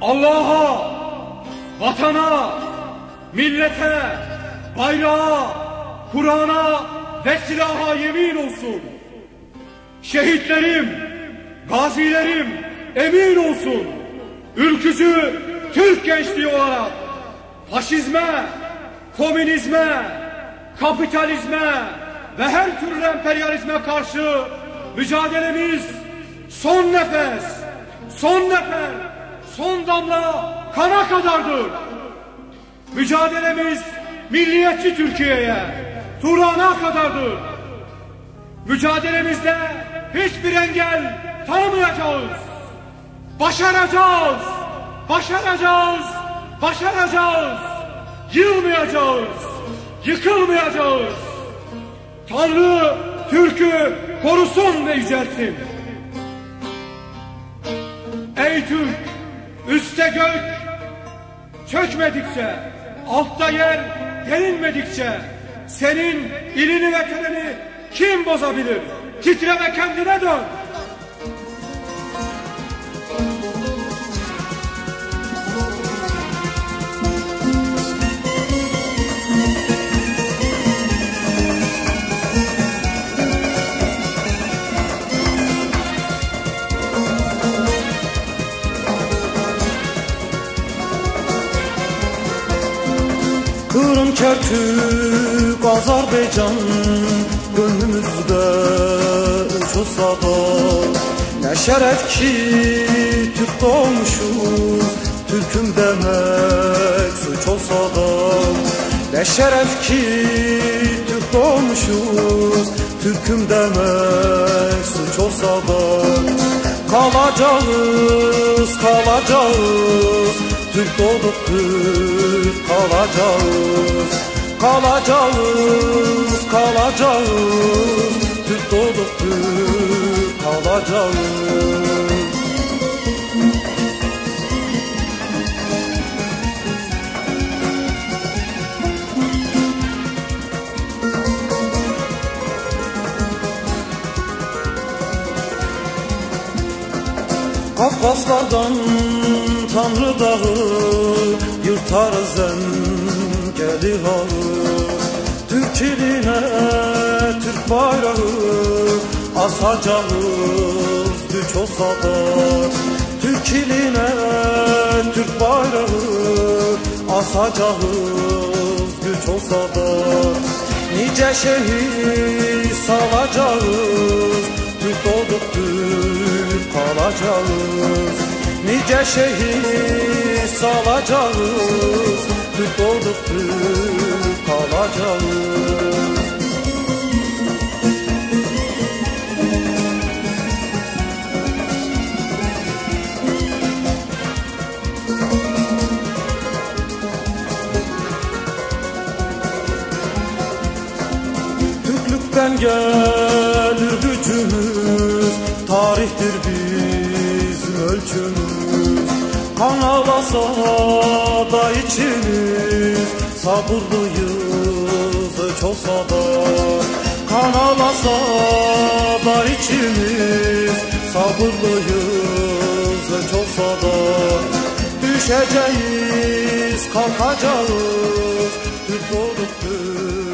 Allah'a, vatana, millete, bayrağa, Kur'an'a ve silaha yemin olsun. Şehitlerim, gazilerim emin olsun. Ülkücü Türk gençliği olarak faşizme, komünizme, kapitalizme ve her türlü emperyalizme karşı mücadelemiz son nefes, son nefer, son damla kana kadardır. Mücadelemiz milliyetçi Türkiye'ye, Turan'a kadardır. Mücadelemizde hiçbir engel tanımayacağız. Başaracağız, başaracağız, başaracağız. Yılmayacağız, yıkılmayacağız. Tanrı Türk'ü korusun ve yücelsin. Ey Türk, üstte gök çökmedikçe, altta yer derinmedikçe senin ilini ve tenini kim bozabilir? Titre ve kendine dön. Kırım, Kerkük, Azerbaycan Gönlümüzde üç olsa da Ne şeref ki Türk doğmuşuz Türk'üm demek suç olsa da Ne şeref ki Türk doğmuşuz Türk'üm demek suç olsa da Kalacağız, kalacağız Türk olduk Türk kalacağız. Kalacağız, kalacağız. Türk olduk Türk kalacağız. Kafkaslardan Tanrı dağı Yırtarız engeli hağı Türk iline Türk bayrağı Asacağız güç olsa da. Türk iline Türk bayrağı Asacağız güç olsa da. Nice şehir Nice şehir salacağız. Türk olduk Türk kalacağız. Türklükten gelir gücümüz ağlasa da içimiz Sabırlıyız hiç olsa da Kan ağlasa da içimiz Sabırlıyız hiç olsa da Düşeceğiz kalkacağız. Türk olduk Türk